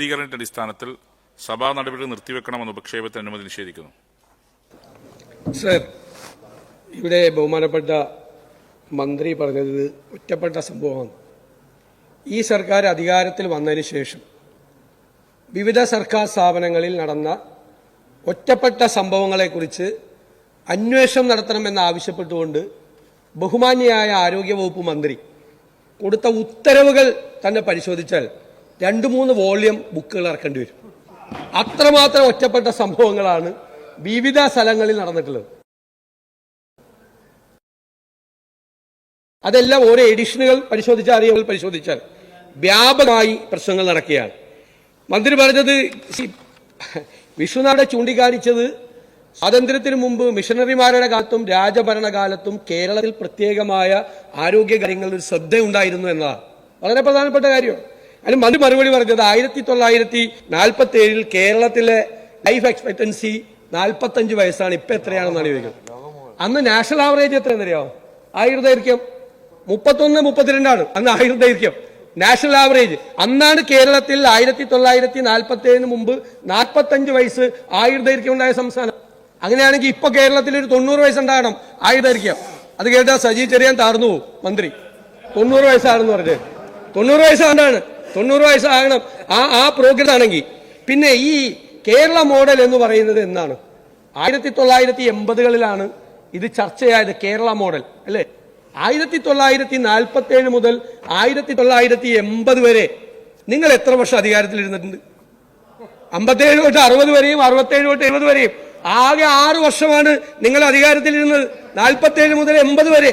പൂർത്തീകരണത്തിന്റെ അടിസ്ഥാനത്തിൽ സഭാ നടപടികൾ നിർത്തിവെക്കണമെന്ന ഉപക്ഷേപത്തിന് അനുമതി നിഷേധിക്കുന്നു. സർ ഇവിടെ ബഹുമാനപ്പെട്ട മന്ത്രി പറഞ്ഞത് ഒറ്റപ്പെട്ട സംഭവമാണ്. ഈ സർക്കാർ അധികാരത്തിൽ വന്നതിന് ശേഷം വിവിധ സർക്കാർ സ്ഥാപനങ്ങളിൽ നടന്ന ഒറ്റപ്പെട്ട സംഭവങ്ങളെക്കുറിച്ച് അന്വേഷണം നടത്തണമെന്ന് ആവശ്യപ്പെട്ടുകൊണ്ട് ബഹുമാന്യയായ ആരോഗ്യവകുപ്പ് മന്ത്രി കൊടുത്ത ഉത്തരവുകൾ തന്നെ പരിശോധിച്ചാൽ രണ്ട് മൂന്ന് വോളിയം ബുക്കുകൾ ഇറക്കേണ്ടി വരും. അത്രമാത്രം ഒറ്റപ്പെട്ട സംഭവങ്ങളാണ് വിവിധ സ്ഥലങ്ങളിൽ നടന്നിട്ടുള്ളത്. അതെല്ലാം ഓരോ എഡിഷനുകൾ പരിശോധിച്ചാൽ അറിയുകൾ പരിശോധിച്ചാൽ. വ്യാപകമായി പ്രശ്നങ്ങൾ നടക്കുകയാണ്. മന്ത്രി പറഞ്ഞത് വിശ്വനാഥ ചൂണ്ടിക്കാണിച്ചത് സ്വാതന്ത്ര്യത്തിന് മുമ്പ് മിഷണറിമാരുടെ കാലത്തും രാജഭരണകാലത്തും കേരളത്തിൽ പ്രത്യേകമായ ആരോഗ്യ കാര്യങ്ങളിൽ ഒരു ശ്രദ്ധയുണ്ടായിരുന്നു എന്നതാണ്. വളരെ പ്രധാനപ്പെട്ട കാര്യമാണ്. അതിന് മന്ത്രി മറുപടി പറഞ്ഞത് ആയിരത്തി തൊള്ളായിരത്തി നാൽപ്പത്തി ഏഴിൽ കേരളത്തിലെ ലൈഫ് എക്സ്പെക്ടൻസി നാൽപ്പത്തഞ്ച് വയസ്സാണ് ഇപ്പൊ എത്രയാണെന്നാണ് ചോദിക്കുന്നത്. അന്ന് നാഷണൽ ആവറേജ് എത്ര എന്നറിയാമോ ആയുർദൈർഘ്യം മുപ്പത്തൊന്ന് മുപ്പത്തിരണ്ടാണ്. അന്ന് ആയുർദൈർഘ്യം. നാഷണൽ ആവറേജ് അന്നാണ് കേരളത്തിൽ ആയിരത്തി തൊള്ളായിരത്തി നാൽപ്പത്തി ഏഴിന് മുമ്പ് നാൽപ്പത്തഞ്ച് വയസ്സ് ആയുർദൈർഘ്യം ഉണ്ടായ സംസ്ഥാനം. അങ്ങനെയാണെങ്കിൽ ഇപ്പൊ കേരളത്തിൽ ഒരു തൊണ്ണൂറ് വയസ്സുണ്ടാകണം ആയുർദൈർഘ്യം. അത് കേട്ടാ സജി ചെറിയാൻ താർന്നു മന്ത്രി. തൊണ്ണൂറ് വയസ്സാണെന്ന് പറഞ്ഞത് തൊണ്ണൂറ് വയസ്സാണ്ടാണ് തൊണ്ണൂറ് വയസ്സാകണം. ആ ആ പ്രോഗ്രസ് ആണെങ്കിൽ പിന്നെ ഈ കേരള മോഡൽ എന്ന് പറയുന്നത് എന്താണ്? ആയിരത്തി തൊള്ളായിരത്തി എൺപതുകളിലാണ് ഇത് ചർച്ചയായത് കേരള മോഡൽ അല്ലേ? ആയിരത്തി തൊള്ളായിരത്തി നാൽപ്പത്തി ഏഴ് മുതൽ ആയിരത്തി തൊള്ളായിരത്തി എൺപത് വരെ നിങ്ങൾ എത്ര വർഷം അധികാരത്തിൽ ഇരുന്നിട്ടുണ്ട് അമ്പത്തേഴ് തൊട്ട് അറുപത് വരെയും അറുപത്തേഴ് തൊട്ട് എഴുപത് വരെയും. ആകെ ആറ് വർഷമാണ് നിങ്ങൾ അധികാരത്തിലിരുന്നത്. നാൽപ്പത്തേഴ് മുതൽ എൺപത് വരെ.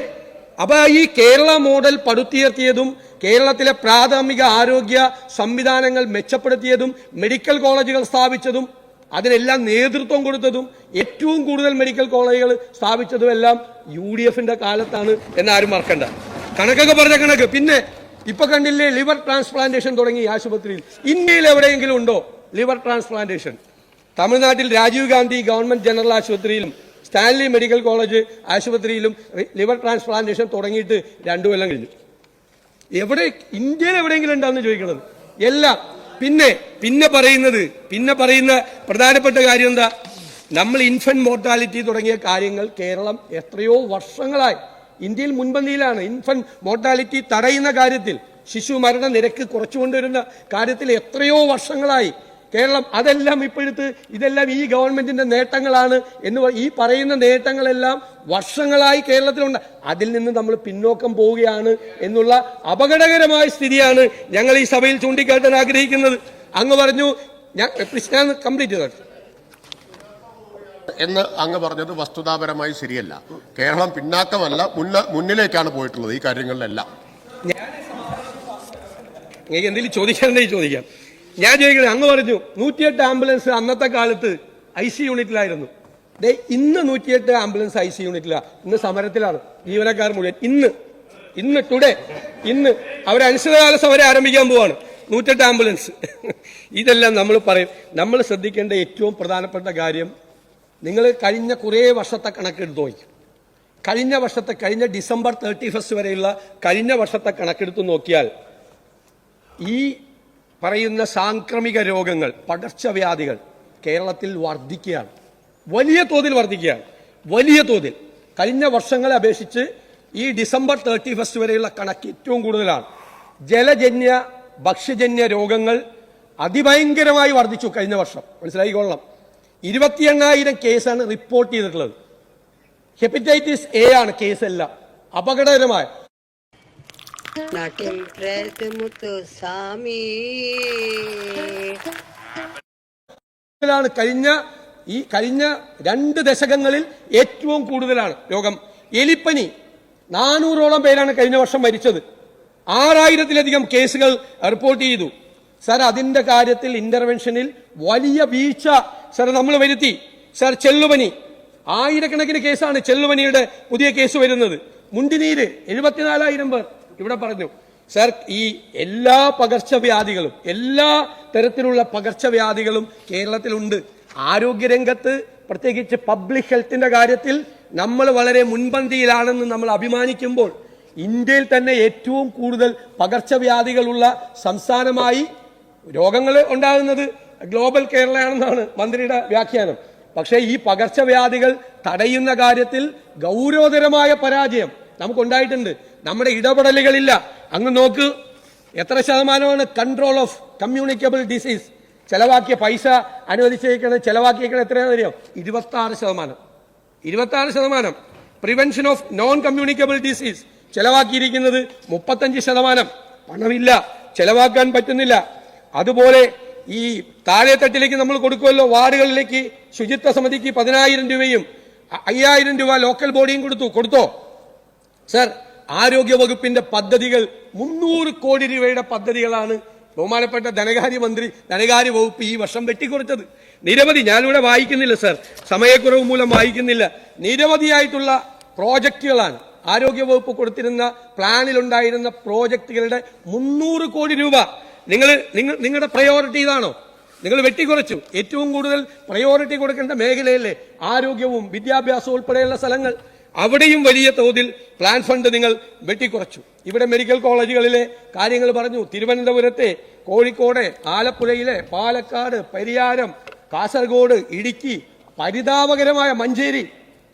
അപ്പൊ ഈ കേരള മോഡൽ പടുത്തുയർത്തിയതും കേരളത്തിലെ പ്രാഥമിക ആരോഗ്യ സംവിധാനങ്ങൾ മെച്ചപ്പെടുത്തിയതും മെഡിക്കൽ കോളേജുകൾ സ്ഥാപിച്ചതും അതിനെല്ലാം നേതൃത്വം കൊടുത്തതും ഏറ്റവും കൂടുതൽ മെഡിക്കൽ കോളേജുകൾ സ്ഥാപിച്ചതും എല്ലാം യു ഡി എഫിന്റെ കാലത്താണ് എന്നാരും മറക്കണ്ട. കണക്കൊക്കെ പറഞ്ഞ കണക്ക്. പിന്നെ ഇപ്പൊ കണ്ടില്ലേ ലിവർ ട്രാൻസ്പ്ലാന്റേഷൻ തുടങ്ങി ആശുപത്രിയിൽ. ഇന്ത്യയിൽ എവിടെയെങ്കിലും ഉണ്ടോ ലിവർ ട്രാൻസ്പ്ലാന്റേഷൻ? തമിഴ്നാട്ടിൽ രാജീവ് ഗാന്ധി ഗവൺമെന്റ് ജനറൽ ആശുപത്രിയിലും സ്റ്റാൻലി മെഡിക്കൽ കോളേജ് ആശുപത്രിയിലും ലിവർ ട്രാൻസ്പ്ലാന്റേഷൻ തുടങ്ങിയിട്ട് രണ്ടു കൊല്ലം കഴിഞ്ഞു. എവിടെ ഇന്ത്യയിൽ എവിടെയെങ്കിലും ഉണ്ടെന്ന് ചോദിക്കുന്നത് എല്ലാം. പിന്നെ പിന്നെ പറയുന്നത് പിന്നെ പറയുന്ന പ്രധാനപ്പെട്ട കാര്യം എന്താ? നമ്മൾ ഇൻഫന്റ് മോർട്ടാലിറ്റി തുടങ്ങിയ കാര്യങ്ങൾ കേരളം എത്രയോ വർഷങ്ങളായി ഇന്ത്യയിൽ മുൻപന്തിയിലാണ് ഇൻഫന്റ് മോർട്ടാലിറ്റി തടയുന്ന കാര്യത്തിൽ. ശിശു മരണ നിരക്ക് കുറച്ചുകൊണ്ടുവരുന്ന കാര്യത്തിൽ എത്രയോ വർഷങ്ങളായി കേരളം അതെല്ലാം ഇപ്പോഴത്തെ ഇതെല്ലാം ഈ ഗവൺമെന്റിന്റെ നേട്ടങ്ങളാണ് എന്ന് ഈ പറയുന്ന നേട്ടങ്ങളെല്ലാം വർഷങ്ങളായി കേരളത്തിലുണ്ട്. അതിൽ നിന്ന് നമ്മൾ പിന്നോക്കം പോവുകയാണ് എന്നുള്ള അപകടകരമായ സ്ഥിതിയാണ് ഞങ്ങൾ ഈ സഭയിൽ ചൂണ്ടിക്കാട്ടാൻ ആഗ്രഹിക്കുന്നത്. അങ്ങ് പറഞ്ഞു ഞാൻ കംപ്ലീറ്റ് ചെയ്തോട്ടെ. എന്ന് അങ്ങ് പറഞ്ഞത് വസ്തുതാപരമായി ശരിയല്ല. കേരളം പിന്നാക്കമല്ല മുന്ന മുന്നിലേക്കാണ് പോയിട്ടുള്ളത് ഈ കാര്യങ്ങളിലെല്ലാം. എന്തെങ്കിലും ചോദിക്കാൻ ചോദിക്കാം. ഞാൻ ചോദിക്കുന്നത് അങ്ങ് പറഞ്ഞു നൂറ്റിയെട്ട് ആംബുലൻസ് അന്നത്തെ കാലത്ത് ഐ സി യൂണിറ്റിലായിരുന്നു. ദേ ഇന്ന് നൂറ്റിയെട്ട് ആംബുലൻസ് ഐ സി യൂണിറ്റിലാണ് ഇന്ന് സമരത്തിലാണ്. ജീവനക്കാർ മുഴുവൻ. ഇന്ന് ഇന്ന് ടുഡേ ഇന്ന് അവർ അനിശ്ചിതകാല സമരം ആരംഭിക്കാൻ പോവാണ്. നൂറ്റെട്ട് ആംബുലൻസ്. ഇതെല്ലാം നമ്മൾ പറയും. നമ്മൾ ശ്രദ്ധിക്കേണ്ട ഏറ്റവും പ്രധാനപ്പെട്ട കാര്യം നിങ്ങൾ കഴിഞ്ഞ കുറേ വർഷത്തെ കണക്കെടുത്ത് നോക്കി. കഴിഞ്ഞ വർഷത്തെ കഴിഞ്ഞ ഡിസംബർ തേർട്ടി ഫസ്റ്റ് വരെയുള്ള കഴിഞ്ഞ വർഷത്തെ കണക്കെടുത്ത് നോക്കിയാൽ ഈ പറയുന്ന സാംക്രമിക രോഗങ്ങൾ പകർച്ചവ്യാധികൾ കേരളത്തിൽ വർദ്ധിക്കുകയാണ്. വലിയ തോതിൽ വർദ്ധിക്കുകയാണ്. വലിയ തോതിൽ. കഴിഞ്ഞ വർഷങ്ങളെ അപേക്ഷിച്ച് ഈ ഡിസംബർ തേർട്ടി ഫസ്റ്റ് വരെയുള്ള കണക്ക് ഏറ്റവും കൂടുതലാണ്. ജലജന്യ ഭക്ഷ്യജന്യ രോഗങ്ങൾ അതിഭയങ്കരമായി വർദ്ധിച്ചു കഴിഞ്ഞ വർഷം. മനസ്സിലായിക്കൊള്ളണം ഇരുപത്തി എണ്ണായിരം കേസാണ് റിപ്പോർട്ട് ചെയ്തിട്ടുള്ളത്. ഹെപ്പറ്റൈറ്റിസ് എ ആണ് കേസെല്ലാം. അപകടകരമായ. നാട്ടിൽ പ്രേതമുത്തു സ്വാമി ാണ് കഴിഞ്ഞ ഈ കഴിഞ്ഞ രണ്ട് ദശകങ്ങളിൽ ഏറ്റവും കൂടുതലാണ് രോഗം. എലിപ്പനി നാനൂറോളം പേരാണ് കഴിഞ്ഞ വർഷം മരിച്ചത്. ആറായിരത്തിലധികം കേസുകൾ റിപ്പോർട്ട് ചെയ്തു. സർ അതിന്റെ കാര്യത്തിൽ ഇന്റർവെൻഷനിൽ വലിയ വീഴ്ച സർ നമ്മൾ വരുത്തി. സാർ ചെല്ലുപനി ആയിരക്കണക്കിന് കേസാണ് ചെല്ലുപനിയുടെ പുതിയ കേസ് വരുന്നത്. മുണ്ടിനീര് എഴുപത്തിനാലായിരം പേർ. ഇവിടെ പറഞ്ഞു സർ ഈ എല്ലാ പകർച്ചവ്യാധികളും എല്ലാ തരത്തിലുള്ള പകർച്ചവ്യാധികളും കേരളത്തിലുണ്ട്. ആരോഗ്യരംഗത്ത് പ്രത്യേകിച്ച് പബ്ലിക് ഹെൽത്തിന്റെ കാര്യത്തിൽ നമ്മൾ വളരെ മുൻപന്തിയിലാണെന്ന് നമ്മൾ അഭിമാനിക്കുമ്പോൾ ഇന്ത്യയിൽ തന്നെ ഏറ്റവും കൂടുതൽ പകർച്ചവ്യാധികളുള്ള സംസ്ഥാനമായി രോഗങ്ങൾ ഉണ്ടാകുന്നത് ഗ്ലോബൽ കേരളയാണെന്നാണ് മന്ത്രിയുടെ വ്യാഖ്യാനം. പക്ഷേ ഈ പകർച്ചവ്യാധികൾ തടയുന്ന കാര്യത്തിൽ ഗൗരവതരമായ പരാജയം നമുക്കുണ്ടായിട്ടുണ്ട്. നമ്മുടെ ഇടപെടലുകളില്ല. അങ്ങ് നോക്ക് എത്ര ശതമാനമാണ് കൺട്രോൾ ഓഫ് കമ്മ്യൂണിക്കബിൾ ഡിസീസ് ചെലവാക്കിയ പൈസ അനുവദിച്ചേക്കുന്നത് ചെലവാക്കിയേക്കുന്നത് എത്രയാണെന്ന് അറിയാം? ഇരുപത്തി ആറ് ശതമാനം. ഇരുപത്തി ശതമാനം. Prevention of non communicable disease ചെലവാക്കിയിരിക്കുന്നത് മുപ്പത്തഞ്ച് ശതമാനം. പണമില്ല ചെലവാക്കാൻ പറ്റുന്നില്ല. അതുപോലെ ഈ താഴെ താഴെത്തട്ടിലേക്ക് നമ്മൾ കൊടുക്കുമല്ലോ വാർഡുകളിലേക്ക് ശുചിത്വ സമിതിക്ക് പതിനായിരം രൂപയും അയ്യായിരം രൂപ ലോക്കൽ ബോഡിയും കൊടുത്തു. കൊടുത്തോ? സർ ആരോഗ്യ വകുപ്പിന്റെ പദ്ധതികൾ മുന്നൂറ് കോടി രൂപയുടെ പദ്ധതികളാണ് ബഹുമാനപ്പെട്ട ധനകാര്യ മന്ത്രി ധനകാര്യ വകുപ്പ് ഈ വർഷം വെട്ടിക്കുറച്ചത്. നിരവധി ഞാനിവിടെ വായിക്കുന്നില്ല സർ. സമയക്കുറവ് മൂലം വായിക്കുന്നില്ല. നിരവധിയായിട്ടുള്ള പ്രോജക്റ്റുകളാണ്. ആരോഗ്യ വകുപ്പ് കൊടുത്തിരുന്ന പ്ലാനിലുണ്ടായിരുന്ന പ്രോജക്റ്റുകളുടെ മുന്നൂറ് കോടി രൂപ. നിങ്ങൾ നിങ്ങൾ നിങ്ങളുടെ പ്രയോറിറ്റി ഇതാണോ? നിങ്ങൾ വെട്ടിക്കുറച്ചു. ഏറ്റവും കൂടുതൽ പ്രയോറിറ്റി കൊടുക്കേണ്ട മേഖലയിലെ ആരോഗ്യവും വിദ്യാഭ്യാസവും ഉൾപ്പെടെയുള്ള സ്ഥലങ്ങൾ. അവിടെയും വലിയ തോതിൽ പ്ലാൻ ഫണ്ട് നിങ്ങൾ വെട്ടിക്കുറച്ചു. ഇവിടെ മെഡിക്കൽ കോളേജുകളിലെ കാര്യങ്ങൾ പറഞ്ഞു. തിരുവനന്തപുരത്തെ കോഴിക്കോട് ആലപ്പുഴയിലെ പാലക്കാട് പരിയാരം കാസർഗോഡ് ഇടുക്കി പരിതാപകരമായ മഞ്ചേരി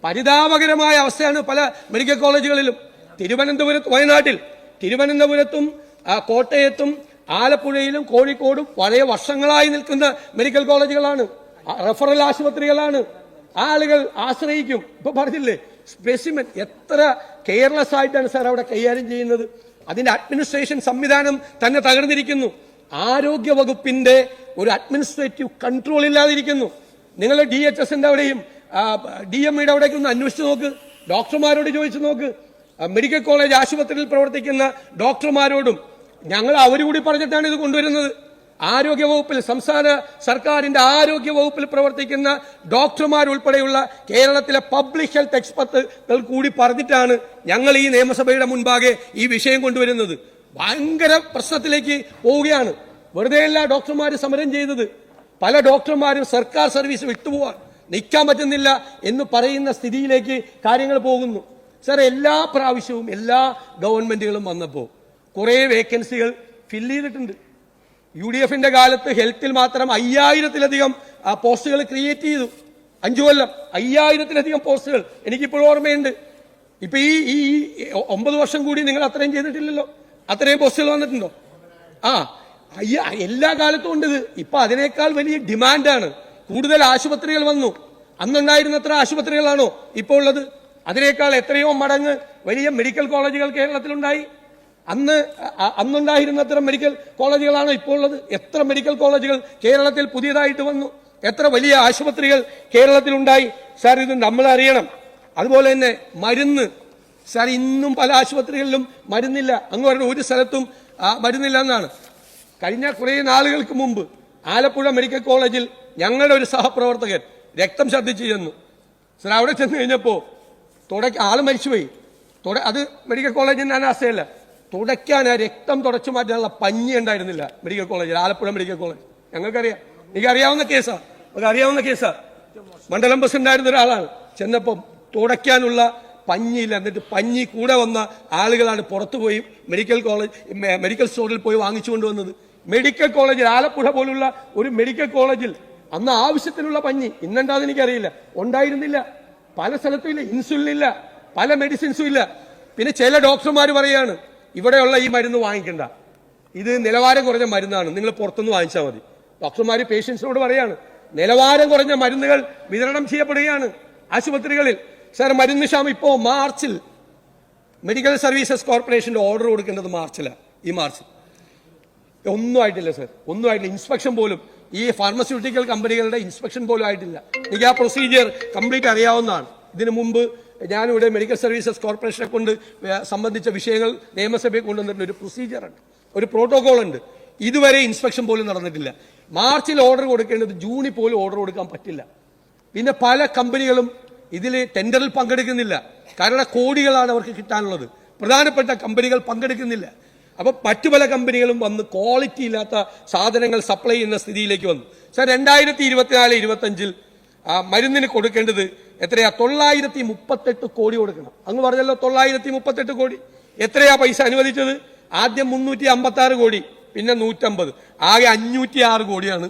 പരിതാപകരമായ അവസ്ഥയാണ് പല മെഡിക്കൽ കോളേജുകളിലും. തിരുവനന്തപുരത്ത് വയനാട്ടിൽ തിരുവനന്തപുരത്തും കോട്ടയത്തും ആലപ്പുഴയിലും കോഴിക്കോടും വളരെ വർഷങ്ങളായി നിൽക്കുന്ന മെഡിക്കൽ കോളേജുകളാണ്. റഫറൽ ആശുപത്രികളാണ്. ആളുകൾ ആശ്രയിക്കും. ഇപ്പൊ പറഞ്ഞില്ലേ സ്പെസിമെൻ എത്ര കെയർലെസ് ആയിട്ടാണ് സാർ അവിടെ കൈകാര്യം ചെയ്യുന്നത്. അതിന്റെ അഡ്മിനിസ്ട്രേഷൻ സംവിധാനം തന്നെ തകർന്നിരിക്കുന്നു. ആരോഗ്യ വകുപ്പിന്റെ ഒരു അഡ്മിനിസ്ട്രേറ്റീവ് കൺട്രോൾ ഇല്ലാതിരിക്കുന്നു. നിങ്ങൾ ഡി എച്ച് എസിന്റെ അവിടെയും ഡി എം ഇയുടെ അവിടേക്ക് ഒന്ന് അന്വേഷിച്ച് നോക്ക്. ഡോക്ടർമാരോട് ചോദിച്ചു നോക്ക്. മെഡിക്കൽ കോളേജ് ആശുപത്രിയിൽ പ്രവർത്തിക്കുന്ന ഡോക്ടർമാരോടും ഞങ്ങൾ അവരുകൂടി പറഞ്ഞിട്ടാണ് ഇത് കൊണ്ടുവരുന്നത്. ആരോഗ്യ വകുപ്പിൽ സംസ്ഥാന സർക്കാരിന്റെ ആരോഗ്യ വകുപ്പിൽ പ്രവർത്തിക്കുന്ന ഡോക്ടർമാരുൾപ്പെടെയുള്ള കേരളത്തിലെ പബ്ലിക് ഹെൽത്ത് എക്സ്പെർട്ടുകൾ കൂടി പറഞ്ഞിട്ടാണ് ഞങ്ങൾ ഈ നിയമസഭയുടെ മുൻപാകെ ഈ വിഷയം കൊണ്ടുവരുന്നത്. ഭയങ്കര പ്രശ്നത്തിലേക്ക് പോവുകയാണ്. വെറുതെയല്ല ഡോക്ടർമാർ സമരം ചെയ്തത്. പല ഡോക്ടർമാരും സർക്കാർ സർവീസ് വിട്ടുപോവാൻ നിൽക്കാൻ പറ്റുന്നില്ല എന്ന് പറയുന്ന സ്ഥിതിയിലേക്ക് കാര്യങ്ങൾ പോകുന്നു. സാർ എല്ലാ പ്രാവശ്യവും എല്ലാ ഗവൺമെന്റുകളും വന്നപ്പോൾ കുറേ വേക്കൻസികൾ ഫില്ല് ചെയ്തിട്ടുണ്ട്. യു ഡി എഫിന്റെ കാലത്ത് ഹെൽത്തിൽ മാത്രം അയ്യായിരത്തിലധികം പോസ്റ്റുകൾ ക്രിയേറ്റ് ചെയ്തു. അഞ്ചു കൊല്ലം. അയ്യായിരത്തിലധികം പോസ്റ്റുകൾ. എനിക്കിപ്പോഴും ഓർമ്മയുണ്ട്. ഇപ്പൊ ഈ ഈ ഒമ്പത് വർഷം കൂടി നിങ്ങൾ അത്രയും ചെയ്തിട്ടില്ലല്ലോ? അത്രയും പോസ്റ്റുകൾ വന്നിട്ടുണ്ടോ? ആ അയ്യ എല്ലാ കാലത്തും ഉണ്ട് ഇത്. ഇപ്പൊ അതിനേക്കാൾ വലിയ ഡിമാൻഡാണ്. കൂടുതൽ ആശുപത്രികൾ വന്നു. അന്നുണ്ടായിരുന്നത്ര ആശുപത്രികളാണോ ഇപ്പോൾ ഉള്ളത്? അതിനേക്കാൾ എത്രയോ മടങ്ങ് വലിയ മെഡിക്കൽ കോളേജുകൾ കേരളത്തിലുണ്ടായി. അന്ന് അന്നുണ്ടായിരുന്ന അന്നുണ്ടായിരുന്നത്ര മെഡിക്കൽ കോളേജുകളാണ് ഇപ്പോൾ ഉള്ളത് എത്ര മെഡിക്കൽ കോളേജുകൾ കേരളത്തിൽ പുതിയതായിട്ട് വന്നു. എത്ര വലിയ ആശുപത്രികൾ കേരളത്തിലുണ്ടായി. സാർ ഇത് നമ്മൾ അറിയണം. അതുപോലെ തന്നെ മരുന്ന്. സാർ ഇന്നും പല ആശുപത്രികളിലും മരുന്നില്ല. അങ്ങ് പറഞ്ഞ ഒരു സ്ഥലത്തും മരുന്നില്ല എന്നാണ്. കഴിഞ്ഞ കുറേ നാളുകൾക്ക് മുമ്പ് ആലപ്പുഴ മെഡിക്കൽ കോളേജിൽ ഞങ്ങളുടെ ഒരു സഹപ്രവർത്തകൻ രക്തം ഛർദ്ദിച്ചു ചെന്നു. സാർ അവിടെ ചെന്ന് കഴിഞ്ഞപ്പോൾ തുടക്ക ആൾ മരിച്ചുപോയി. തുട അത് മെഡിക്കൽ കോളേജിന്റെ അനാസ്ഥയല്ല തുടയ്ക്കാൻ ആ രക്തം തുടച്ചു മാറ്റാനുള്ള പഞ്ഞി ഉണ്ടായിരുന്നില്ല മെഡിക്കൽ കോളേജിൽ ആലപ്പുഴ മെഡിക്കൽ കോളേജ്. ഞങ്ങൾക്കറിയാം. എനിക്ക് അറിയാവുന്ന കേസാ. നമുക്ക് അറിയാവുന്ന കേസാ. മണ്ഡലം ബസ് ഉണ്ടായിരുന്ന ഒരാളാണ്. ചെന്നപ്പം തുടയ്ക്കാനുള്ള പഞ്ഞിയില്ല. എന്നിട്ട് പഞ്ഞി കൂടെ വന്ന ആളുകളാണ് പുറത്തു പോയി മെഡിക്കൽ കോളേജ് മെഡിക്കൽ സ്റ്റോറിൽ പോയി വാങ്ങിച്ചു കൊണ്ടുവന്നത് മെഡിക്കൽ കോളേജിൽ ആലപ്പുഴ പോലുള്ള ഒരു മെഡിക്കൽ കോളേജിൽ അന്ന് ആവശ്യത്തിനുള്ള പഞ്ഞി ഇന്നുണ്ടാന്ന് എനിക്കറിയില്ല. ഉണ്ടായിരുന്നില്ല. പല സ്ഥലത്തും ഇല്ല. ഇൻസുലിൻ ഇല്ല. പല മെഡിസിൻസും ഇല്ല. പിന്നെ ചില ഡോക്ടർമാർ പറയാണ് ഇവിടെയുള്ള ഈ മരുന്ന് വാങ്ങിക്കണ്ട. ഇത് നിലവാരം കുറഞ്ഞ മരുന്നാണ്. നിങ്ങൾ പുറത്തുനിന്ന് വാങ്ങിച്ചാൽ മതി. ഡോക്ടർമാർ പേഷ്യൻസിനോട് പറയാണ് നിലവാരം കുറഞ്ഞ മരുന്നുകൾ വിതരണം ചെയ്യപ്പെടുകയാണ് ആശുപത്രികളിൽ. സാർ മരുന്ന് ക്ഷാമം ഇപ്പോ മാർച്ചിൽ. മെഡിക്കൽ സർവീസസ് കോർപ്പറേഷന്റെ ഓർഡർ കൊടുക്കേണ്ടത് മാർച്ചിലാണ് ഈ മാർച്ചിൽ. ഒന്നും ആയിട്ടില്ല സർ ഒന്നും ആയിട്ടില്ല. ഇൻസ്പെക്ഷൻ പോലും ഈ ഫാർമസ്യൂട്ടിക്കൽ കമ്പനികളുടെ ഇൻസ്പെക്ഷൻ പോലും ആയിട്ടില്ല. എനിക്ക് ആ പ്രൊസീജിയർ കംപ്ലീറ്റ് അറിയാവുന്നതാണ്. ഇതിനു മുമ്പ് ഞാനിവിടെ മെഡിക്കൽ സർവീസസ് കോർപ്പറേഷനെ കൊണ്ട് സംബന്ധിച്ച വിഷയങ്ങൾ നിയമസഭയിൽ കൊണ്ടുവന്നിട്ടുണ്ട് ഒരു പ്രൊസീജിയറുണ്ട്. ഒരു പ്രോട്ടോകോൾ ഉണ്ട് ഇതുവരെ ഇൻസ്പെക്ഷൻ പോലും നടന്നിട്ടില്ല. മാർച്ചിൽ ഓർഡർ കൊടുക്കേണ്ടത് ജൂണിൽ പോലും ഓർഡർ കൊടുക്കാൻ പറ്റില്ല. പിന്നെ പല കമ്പനികളും ഇതിൽ ടെൻഡറിൽ പങ്കെടുക്കുന്നില്ല. കാരണം കോടികളാണ് അവർക്ക് കിട്ടാനുള്ളത്. പ്രധാനപ്പെട്ട കമ്പനികൾ പങ്കെടുക്കുന്നില്ല. അപ്പോൾ മറ്റു പല കമ്പനികളും വന്ന് ക്വാളിറ്റി ഇല്ലാത്ത സാധനങ്ങൾ സപ്ലൈ ചെയ്യുന്ന സ്ഥിതിയിലേക്ക് വന്നു. സാർ രണ്ടായിരത്തി ഇരുപത്തിനാല് ഇരുപത്തഞ്ചിൽ മരുന്നിന് കൊടുക്കേണ്ടത് എത്രയാ? തൊള്ളായിരത്തി മുപ്പത്തെട്ട് കോടി കൊടുക്കണം. അങ്ങ് പറഞ്ഞല്ലോ തൊള്ളായിരത്തി മുപ്പത്തെട്ട് കോടി. എത്രയാ പൈസ അനുവദിച്ചത്? ആദ്യം മുന്നൂറ്റി അമ്പത്തി ആറ് കോടി പിന്നെ നൂറ്റമ്പത്. ആകെ അഞ്ഞൂറ്റി ആറ് കോടിയാണ്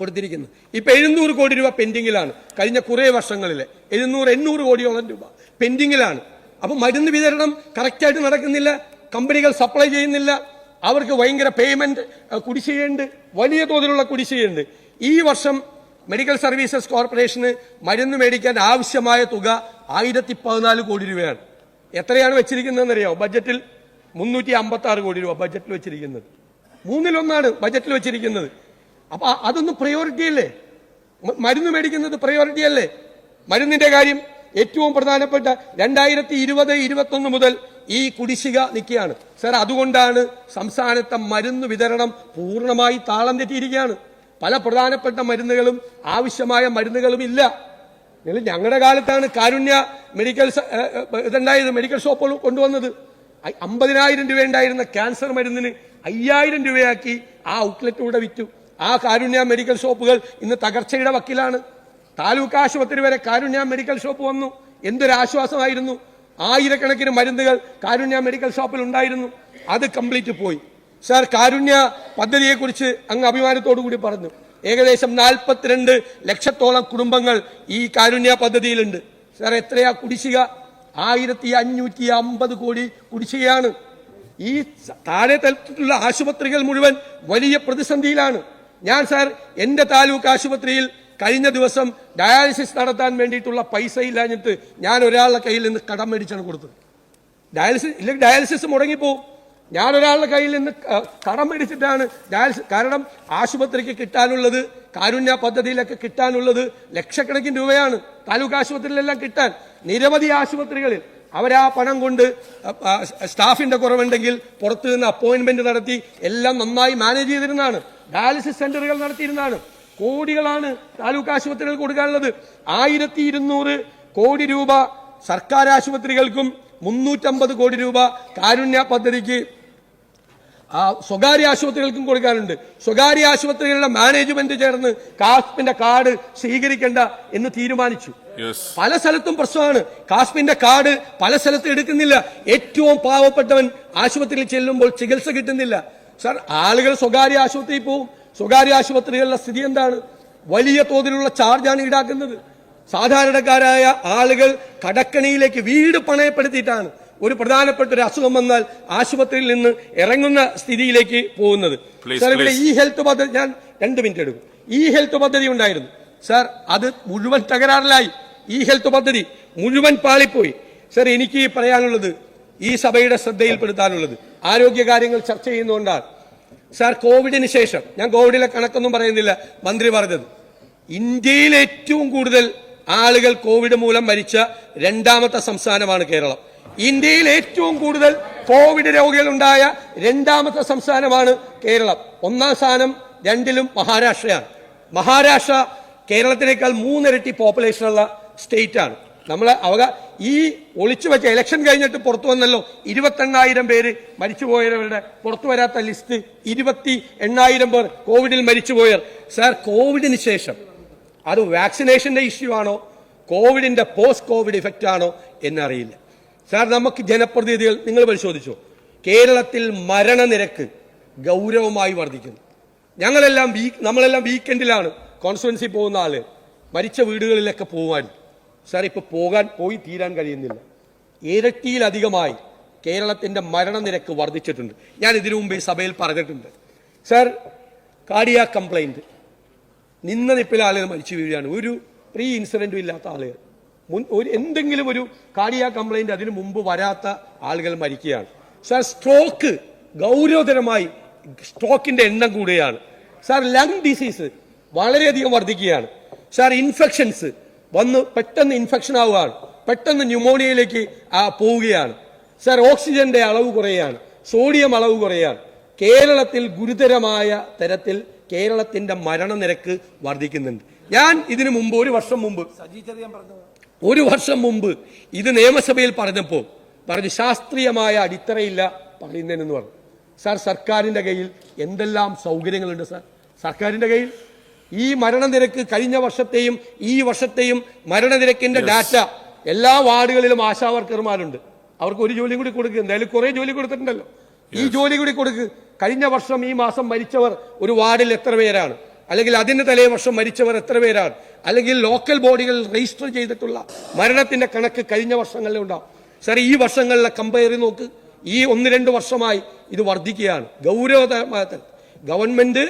കൊടുത്തിരിക്കുന്നത്. ഇപ്പൊ എഴുന്നൂറ് കോടി രൂപ പെൻഡിങ്ങിലാണ്. കഴിഞ്ഞ കുറേ വർഷങ്ങളിലെ എഴുന്നൂറ് എണ്ണൂറ് കോടിയോളം രൂപ പെൻഡിങ്ങിലാണ്. അപ്പൊ മരുന്ന് വിതരണം കറക്റ്റായിട്ട് നടക്കുന്നില്ല കമ്പനികൾ സപ്ലൈ ചെയ്യുന്നില്ല അവർക്ക് ഭയങ്കര പേയ്മെന്റ് കുടിശ്ശികയുണ്ട് വലിയ തോതിലുള്ള കുടിശ്ശികയുണ്ട്. ഈ വർഷം മെഡിക്കൽ സർവീസസ് കോർപ്പറേഷന് മരുന്ന് മേടിക്കാൻ ആവശ്യമായ തുക ആയിരത്തി പതിനാല് കോടി രൂപയാണ്. എത്രയാണ് വെച്ചിരിക്കുന്നതെന്ന് അറിയാമോ ബജറ്റിൽ മുന്നൂറ്റി അമ്പത്തി ആറ് കോടി രൂപ ബജറ്റിൽ വെച്ചിരിക്കുന്നത്. മൂന്നിലൊന്നാണ് ബജറ്റിൽ വെച്ചിരിക്കുന്നത്. അപ്പൊ അതൊന്നും പ്രയോറിറ്റി അല്ലേ? മരുന്ന് മേടിക്കുന്നത് പ്രയോറിറ്റി അല്ലേ? മരുന്നിന്റെ കാര്യം ഏറ്റവും പ്രധാനപ്പെട്ട രണ്ടായിരത്തി ഇരുപത് ഇരുപത്തൊന്ന് മുതൽ ഈ കുടിശ്ശിക നിൽക്കുകയാണ്. സാർ അതുകൊണ്ടാണ് സംസ്ഥാനത്തെ മരുന്ന് വിതരണം പൂർണമായി താളം തെറ്റിയിരിക്കുകയാണ്. പല പ്രധാനപ്പെട്ട മരുന്നുകളും ആവശ്യമായ മരുന്നുകളും ഇല്ല. ഞങ്ങളുടെ കാലത്താണ് കാരുണ്യ മെഡിക്കൽ ഇതുണ്ടായത്. മെഡിക്കൽ ഷോപ്പുകൾ കൊണ്ടുവന്നത്. അമ്പതിനായിരം രൂപ ഉണ്ടായിരുന്ന ക്യാൻസർ മരുന്നിന് അയ്യായിരം രൂപയാക്കി ആ ഔട്ട്ലെറ്റിലൂടെ വിറ്റു. ആ കാരുണ്യ മെഡിക്കൽ ഷോപ്പുകൾ ഇന്ന് തകർച്ചയുടെ വക്കിലാണ്. താലൂക്ക് ആശുപത്രി വരെ കാരുണ്യ മെഡിക്കൽ ഷോപ്പ് വന്നു. എന്തൊരു ആശ്വാസമായിരുന്നു ആയിരക്കണക്കിന് മരുന്നുകൾ കാരുണ്യ മെഡിക്കൽ ഷോപ്പിൽ ഉണ്ടായിരുന്നു. അത് കംപ്ലീറ്റ് പോയി. സാർ കാരുണ്യ പദ്ധതിയെക്കുറിച്ച് അങ്ങ് അഭിമാനത്തോടു കൂടി പറഞ്ഞു. ഏകദേശം നാൽപ്പത്തിരണ്ട് ലക്ഷത്തോളം കുടുംബങ്ങൾ ഈ കാരുണ്യ പദ്ധതിയിലുണ്ട്. സാർ എത്രയാ കുടിശ്ശിക? ആയിരത്തി അഞ്ഞൂറ്റി അമ്പത് കോടി കുടിശ്ശികയാണ്. ഈ താഴെ തലത്തിലുള്ള ആശുപത്രികൾ മുഴുവൻ വലിയ പ്രതിസന്ധിയിലാണ്. ഞാൻ സാർ എന്റെ താലൂക്ക് ആശുപത്രിയിൽ കഴിഞ്ഞ ദിവസം ഡയാലിസിസ് നടത്താൻ വേണ്ടിയിട്ടുള്ള പൈസ ഇല്ലാഞ്ഞിട്ട് ഞാൻ ഒരാളുടെ കയ്യിൽ നിന്ന് കടം മേടിച്ചാണ് കൊടുത്തത്. ഡയാലിസിസ് ഇല്ലെങ്കിൽ ഡയാലിസിസ് മുടങ്ങിപ്പോവും. ഞാൻ ഒരാളുടെ കയ്യിൽ നിന്ന് കടം മേടിച്ചിട്ടാണ് ഡയാലിസിസ് കാരണം ആശുപത്രിക്ക് കിട്ടാനുള്ളത് കാരുണ്യ പദ്ധതിയിലൊക്കെ കിട്ടാനുള്ളത് ലക്ഷക്കണക്കിന് രൂപയാണ് താലൂക്ക് ആശുപത്രിയിലെല്ലാം കിട്ടാൻ. നിരവധി ആശുപത്രികളിൽ അവരാ പണം കൊണ്ട് സ്റ്റാഫിന്റെ കുറവുണ്ടെങ്കിൽ പുറത്തു നിന്ന് അപ്പോയിന്റ്മെന്റ് നടത്തി എല്ലാം നന്നായി മാനേജ് ചെയ്തിരുന്നതാണ്. ഡയാലിസിസ് സെന്ററുകൾ നടത്തിയിരുന്നതാണ്. കോടികളാണ് താലൂക്ക് ആശുപത്രികൾ കൊടുക്കാനുള്ളത്. ആയിരത്തി ഇരുന്നൂറ് കോടി രൂപ സർക്കാർ ആശുപത്രികൾക്കും മുന്നൂറ്റമ്പത് കോടി രൂപ കാരുണ്യ പദ്ധതിക്ക് ആ സ്വകാര്യ ആശുപത്രികൾക്കും കൊടുക്കാറുണ്ട്. സ്വകാര്യ ആശുപത്രികളുടെ മാനേജ്മെന്റ് ചേർന്ന് കാസ്പിന്റെ കാർഡ് സ്വീകരിക്കേണ്ട എന്ന് തീരുമാനിച്ചു. പല സ്ഥലത്തും പ്രശ്നമാണ്. കാസ്പിന്റെ കാർഡ് പല സ്ഥലത്തും എടുക്കുന്നില്ല. ഏറ്റവും പാവപ്പെട്ടവൻ ആശുപത്രിയിൽ ചെല്ലുമ്പോൾ ചികിത്സ കിട്ടുന്നില്ല. സർ ആളുകൾ സ്വകാര്യ ആശുപത്രിയിൽ പോവും. സ്വകാര്യ ആശുപത്രികളിലെ സ്ഥിതി എന്താണ്? വലിയ തോതിലുള്ള ചാർജാണ് ഈടാക്കുന്നത്. സാധാരണക്കാരായ ആളുകൾ കടക്കണിയിലേക്ക് വീട് പണയപ്പെടുത്തിയിട്ടാണ് ഒരു പ്രധാനപ്പെട്ട ഒരു അസുഖം വന്നാൽ ആശുപത്രിയിൽ നിന്ന് ഇറങ്ങുന്ന സ്ഥിതിയിലേക്ക് പോകുന്നത്. സാർ ഇവിടെ ഈ ഹെൽത്ത് പദ്ധതി ഞാൻ രണ്ട് മിനിറ്റ് എടുക്കും. ഈ ഹെൽത്ത് പദ്ധതി ഉണ്ടായിരുന്നു. സാർ അത് മുഴുവൻ തകരാറിലായി. ഈ ഹെൽത്ത് പദ്ധതി മുഴുവൻ പാളിപ്പോയി. സാർ എനിക്ക് പറയാനുള്ളത് ഈ സഭയുടെ ശ്രദ്ധയിൽപ്പെടുത്താനുള്ളത്. ആരോഗ്യകാര്യങ്ങൾ ചർച്ച ചെയ്യുന്നതുകൊണ്ടാണ്. സാർ കോവിഡിന് ശേഷം ഞാൻ കോവിഡിലെ കണക്കൊന്നും പറയുന്നില്ല മന്ത്രി പറഞ്ഞത്. ഇന്ത്യയിൽ ഏറ്റവും കൂടുതൽ ആളുകൾ കോവിഡ് മൂലം മരിച്ച രണ്ടാമത്തെ സംസ്ഥാനമാണ് കേരളം. ഇന്ത്യയിൽ ഏറ്റവും കൂടുതൽ കോവിഡ് രോഗികളുണ്ടായ രണ്ടാമത്തെ സംസ്ഥാനമാണ് കേരളം. ഒന്നാം സ്ഥാനം രണ്ടിലും മഹാരാഷ്ട്രയാണ്. മഹാരാഷ്ട്ര കേരളത്തിനേക്കാൾ മൂന്നിരട്ടി പോപ്പുലേഷനുള്ള സ്റ്റേറ്റ് ആണ്. നമ്മൾ അവക ഈ ഒളിച്ചു വെച്ച ഇലക്ഷൻ കഴിഞ്ഞിട്ട് പുറത്തു വന്നല്ലോ ഇരുപത്തെണ്ണായിരം പേര് മരിച്ചുപോയവരുടെ പുറത്തു വരാത്ത ലിസ്റ്റ് ഇരുപത്തി എണ്ണായിരം പേർ കോവിഡിൽ മരിച്ചുപോയർ സാർ കോവിഡിന് ശേഷം അത് വാക്സിനേഷന്റെ ഇഷ്യൂ ആണോ? കോവിഡിന്റെ പോസ്റ്റ് കോവിഡ് ഇഫക്റ്റ് ആണോ എന്നറിയില്ല. സാർ നമുക്ക് ജനപ്രതിനിധികൾ നിങ്ങൾ പരിശോധിച്ചു. കേരളത്തിൽ മരണനിരക്ക് ഗൗരവമായി വർദ്ധിക്കുന്നു. ഞങ്ങളെല്ലാം വീക്ക് നമ്മളെല്ലാം വീക്കെൻഡിലാണ് കോൺസ്റ്റുവൻസി പോകുന്ന ആൾ. മരിച്ച വീടുകളിലൊക്കെ പോകാൻ സാർ ഇപ്പോൾ പോകാൻ പോയി തീരാൻ കഴിയുന്നില്ല. ഇരട്ടിയിലധികമായി കേരളത്തിന്റെ മരണനിരക്ക് വർദ്ധിച്ചിട്ടുണ്ട്. ഞാൻ ഇതിനു മുമ്പ് സഭയിൽ പറഞ്ഞിട്ടുണ്ട്. സാർ കാർഡിയ കംപ്ലൈന്റ് നിന്ന നിപ്പിൽ ആളുകൾ മരിച്ചു വീഴുകയാണ്. ഒരു പ്രീ ഇൻസിഡന്റും ഇല്ലാത്ത ആളുകൾ മുൻ ഒരു എന്തെങ്കിലും ഒരു കാർഡിയ കംപ്ലൈന്റ് അതിനു മുമ്പ് വരാത്ത ആളുകൾ മരിക്കുകയാണ്. സാർ സ്ട്രോക്ക് ഗൗരവതരമായി സ്ട്രോക്കിന്റെ എണ്ണം കൂടുകയാണ് സാർ ലങ് ഡിസീസ് വളരെയധികം വർദ്ധിക്കുകയാണ്. സാർ ഇൻഫെക്ഷൻസ് വന്ന് പെട്ടെന്ന് ഇൻഫെക്ഷൻ ആവുകയാണ്. പെട്ടെന്ന് ന്യൂമോണിയയിലേക്ക് പോവുകയാണ്. സാർ ഓക്സിജന്റെ അളവ് കുറയുകയാണ് സോഡിയം അളവ് കുറയുകയാണ് കേരളത്തിൽ ഗുരുതരമായ തരത്തിൽ കേരളത്തിന്റെ മരണനിരക്ക് വർദ്ധിക്കുന്നുണ്ട്. ഞാൻ ഇതിനു മുമ്പ് ഒരു വർഷം മുമ്പ് ഒരു വർഷം മുമ്പ് ഇത് നിയമസഭയിൽ പറഞ്ഞപ്പോൾ പറഞ്ഞു ശാസ്ത്രീയമായ അടിത്തറയില്ല പറയുന്നതിനെന്ന് പറഞ്ഞു. സാർ സർക്കാരിന്റെ കയ്യിൽ എന്തെല്ലാം സൗകര്യങ്ങളുണ്ട് സാർ? സർക്കാരിന്റെ കയ്യിൽ? ഈ മരണനിരക്ക് കഴിഞ്ഞ വർഷത്തെയും ഈ വർഷത്തെയും മരണനിരക്കിന്റെ ഡാറ്റ എല്ലാ വാർഡുകളിലും ആശാ വർക്കർമാരുണ്ട് അവർക്ക് ഒരു ജോലി കൂടി കൊടുക്കുക എന്തായാലും കുറെ ജോലി കൊടുത്തിട്ടുണ്ടല്ലോ. ഈ ജോലി കൂടി കൊടുക്ക്. കഴിഞ്ഞ വർഷം ഈ മാസം മരിച്ചവർ ഒരു വാർഡിൽ എത്ര പേരാണ്? അല്ലെങ്കിൽ അതിന് തലേ വർഷം മരിച്ചവർ എത്ര പേരാണ്? അല്ലെങ്കിൽ ലോക്കൽ ബോഡികൾ രജിസ്റ്റർ ചെയ്തിട്ടുള്ള മരണത്തിന്റെ കണക്ക് കഴിഞ്ഞ വർഷങ്ങളിൽ ഉണ്ടാവും. സാർ ഈ വർഷങ്ങളിലെ കമ്പയർ നോക്ക്. ഈ ഒന്ന് രണ്ട് വർഷമായി ഇത് വർദ്ധിക്കുകയാണ്. ഗൗരവതരമായ തരത്തിൽ. ഗവൺമെന്റ്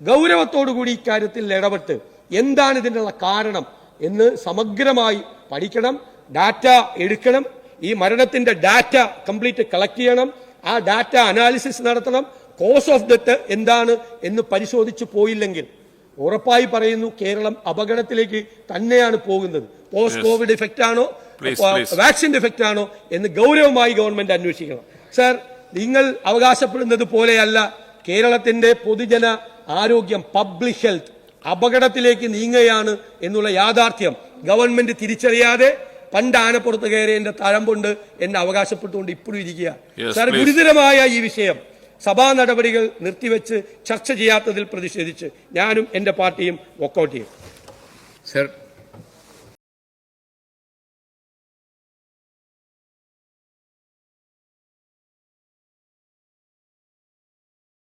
ഗൗരവത്തോടു കൂടി ഇക്കാര്യത്തിൽ ഇടപെട്ട് എന്താണ് ഇതിനുള്ള കാരണം എന്ന് സമഗ്രമായി പഠിക്കണം ഡാറ്റ എടുക്കണം ഈ മരണത്തിന്റെ ഡാറ്റ കംപ്ലീറ്റ് കളക്ട് ചെയ്യണം ആ ഡാറ്റ അനാലിസിസ് നടത്തണം കോസ് ഓഫ് ഡെത്ത് എന്താണ് എന്ന് പരിശോധിച്ച് പോയില്ലെങ്കിൽ ഉറപ്പായി പറയുന്നു കേരളം അപകടത്തിലേക്ക് തന്നെയാണ് പോകുന്നത്. പോസ്റ്റ് കോവിഡ് ഇഫക്റ്റ് ആണോ. വാക്സിൻ ഇഫക്റ്റ് ആണോ എന്ന് ഗൗരവമായി ഗവൺമെന്റ് അന്വേഷിക്കണം. സർ നിങ്ങൾ അവകാശപ്പെടുന്നത് പോലെയല്ല കേരളത്തിന്റെ പൊതുജന ആരോഗ്യം പബ്ലിക് ഹെൽത്ത് അപകടത്തിലേക്ക് നീങ്ങുകയാണ് എന്നുള്ള യാഥാർത്ഥ്യം ഗവൺമെന്റ് തിരിച്ചറിയാതെ പണ്ട് ആനപ്പുറത്ത് കയറി എന്റെ തഴമ്പുണ്ട് എന്ന് അവകാശപ്പെട്ടുകൊണ്ട് ഇപ്പോഴും ഇരിക്കുക. സാർ ഗുരുതരമായ ഈ വിഷയം. സഭാ നടപടികൾ നിർത്തിവെച്ച് ചർച്ച ചെയ്യാത്തതിൽ പ്രതിഷേധിച്ച് ഞാനും എന്റെ പാർട്ടിയും വോക്കൌട്ട് ചെയ്യും. സർ